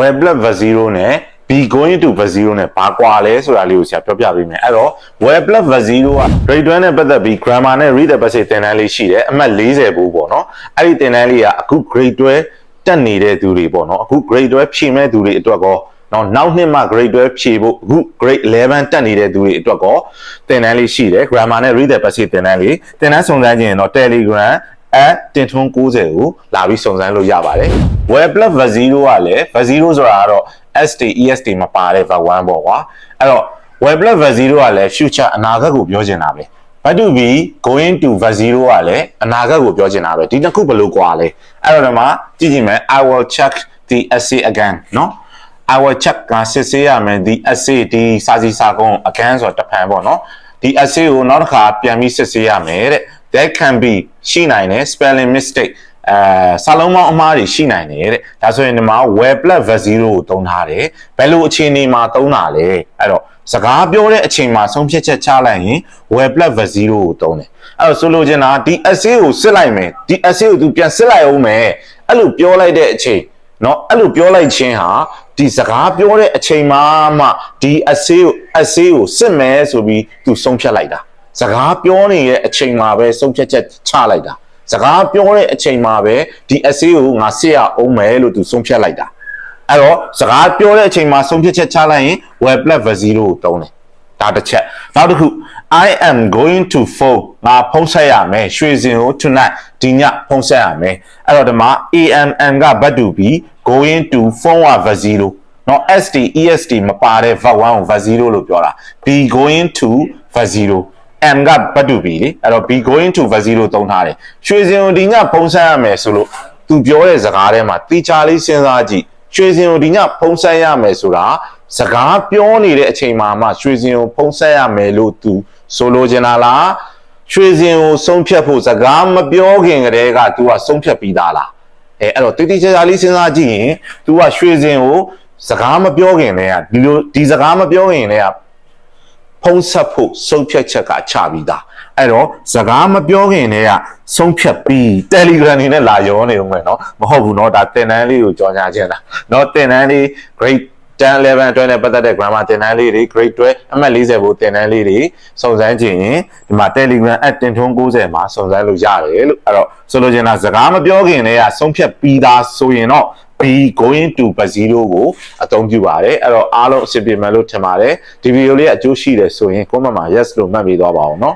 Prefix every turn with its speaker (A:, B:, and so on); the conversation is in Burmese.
A: web plus v0 နဲ့ b going to v0 နဲ့ဘာကွာလဲဆိုတာလေးကိုဆရာပြောပြပေးမယ်အဲ့တော့ web plus v0 က grade 1နဲ့ပတ်သက်ပြီး grammar နဲ့ read the passage သင်တန်းလေးရှိတယ်အမှတ်40ဘူးပေါ့နော်အဲ့ဒီသင်တန်းလေးကအခု grade 12တက်နေတဲ့သူတွေပေါ့နော်အခု grade 12ဖြည့်မဲ့သူတွေအတွက်ကောနော်နောက်နှစ်မှ grade 12ဖြည့်ဖို့အခု grade 11တက်နေတဲ့သူတွေအတွက်ကောသင်တန်းလေးရှိတယ် grammar နဲ့ read the passage သင်တန်းလေးသင်တန်းစုံစမ်းခြင်းရင်တော့ Telegram အတင်ထွန်း90ကိုလာပြီးစုံစမ်းလို့ရပါတယ် web plus v0 ကလည်း v0 ဆိုတာကတော့ st est မပါတဲ့ v1 ပေါ့ကွာအဲ့တော့ web plus v0 ကလည်း future အနာဂတ်ကိုပြောချင်တာပဲ but to be going to v0 ကလည်းအနာဂတ်ကိုပြောချင်တာပဲဒီတစ်ခုဘယ်လိုကွာလဲအဲ့တော့ဒီမှာကြည့်ကြည့်မယ် i will check the essay again နော် I will check ကစစ်ဆေးရမယ်ဒီ essay ဒီစာစီစာကုန်း again ဆိုတော့တစ်ဖန်ပေါ့နော်ဒီ essay ကိုနောက်တစ်ခါပြန်ပြီးစစ်ဆေးရမယ်တဲ့ that can be ရှိနိုင်တယ် spelling mistake အဲစာလုံးပေါင်းအမှားတွေရှိနိုင်တယ်တဲ့ဒါဆိုရင်ဒီမှာ web plus v0 ကိုသုံးထားတယ်ဘယ်လိုအခြေအနေမှာသုံးတာလဲအဲ့တော့စကားပြောတဲ့အချိန်မှာဆုံးဖြတ်ချက်ချလိုက်ရင် web plus v0 ကိုသုံးတယ်အဲ့တော့ဆိုလိုချင်တာဒီ essay ကိုစစ်လိုက်မယ်ဒီ essay ကို तू ပြန်စစ်လိုက်အောင်မယ်အဲ့လိုပြောလိုက်တဲ့အချိန်เนาะအဲ့လိုပြောလိုက်ခြင်းဟာဒီစကားပြောတဲ့အချိန်မှာမှဒီ essay ကို essay ကိုစစ်မယ်ဆိုပြီး तू ဆုံးဖြတ်လိုက်တာ စကားပြောနေတဲ့အချိန်မှာပဲဆုံးဖြတ်ချက်ချလိုက်တာစကားပြောတဲ့အချိန်မှာပဲဒီအဆေးကိုငါစစ်ရအောင်မယ်လို့သူဆုံးဖြတ်လိုက်တာအဲ့တော့စကားပြောတဲ့အချိန်မှာဆုံးဖြတ်ချက်ချလိုက်ရင် web plus v0 ကိုတုံးတယ်ဒါတစ်ချက်နောက်တစ်ခု I am going to phone ငါဖုံးဆက်ရမယ်ရွှေစင်ကို tonight ဒီညဖုံးဆက်ရမယ်အဲ့တော့ဒီမှာ AMM ကဘတ်တူပြီး going to phone က v0 နော် ST EST မပါတဲ့ v1 ကို v0 လို့ပြောတာ be going to v0 M က but to be လေအဲ့တော့ be going to v0 သုံးထားတယ်ရွှေစင်ကိုဒီညဖုန်းဆက်ရမယ်ဆိုလို့သူပြောတဲ့စကားထဲမှာတိချာလေးစဉ်းစားကြည့်ရွှေစင်ကိုဒီညဖုန်းဆက်ရမယ်ဆိုတာစကားပြောနေတဲ့အချိန်မှာမှရွှေစင်ကိုဖုန်းဆက်ရမယ်လို့သူဆိုလိုချင်တာလားရွှေစင်ကိုဆုံးဖြတ်ဖို့စကားမပြောခင်ကတည်းက तू ကဆုံးဖြတ်ပြီးသားလားအဲအဲ့တော့တိတိကျကျလေးစဉ်းစားကြည့်ရင် तू ကရွှေစင်ကိုစကားမပြောခင်တည်းကဒီလိုဒီစကားမပြောခင်တည်းက ဖုံးဆက်ဖို့ဆုံးဖြတ်ချက်ကချပြီးသားအဲ့တော့စကားမပြောခင်တည်းကဆုံးဖြတ်ပြီး Telegram နေနဲ့လာရောနေဦးမယ်နော်မဟုတ်ဘူးနော်ဒါတင်တန်းလေးကိုကြော်ညာခြင်းလားနော်တင်တန်းလေး grade 10 11အတွက်နဲ့ပတ်သက်တဲ့ grammar တင်တန်းလေးတွေ grade 12အမှတ်40ကိုတင်တန်းလေးတွေစုံစမ်းကြည့်ရင်ဒီမှာ Telegram app တင်ထွန်း60မှာစုံစမ်းလို့ရတယ်လို့အဲ့တော့ဆိုလိုချင်တာစကားမပြောခင်တည်းကဆုံးဖြတ်ပြီးသားဆိုရင်တော့ be going to b0 ကိုအသုံးပြုပါတယ်အဲ့တော့အားလုံးအဆင်ပြေမယ်လို့ထင်ပါတယ်ဒီဗီဒီယိုလေးကအကျိုးရှိတယ်ဆိုရင် comment မှာ yes လို့မှတ်ပြီးသွားပါအောင်เนาะ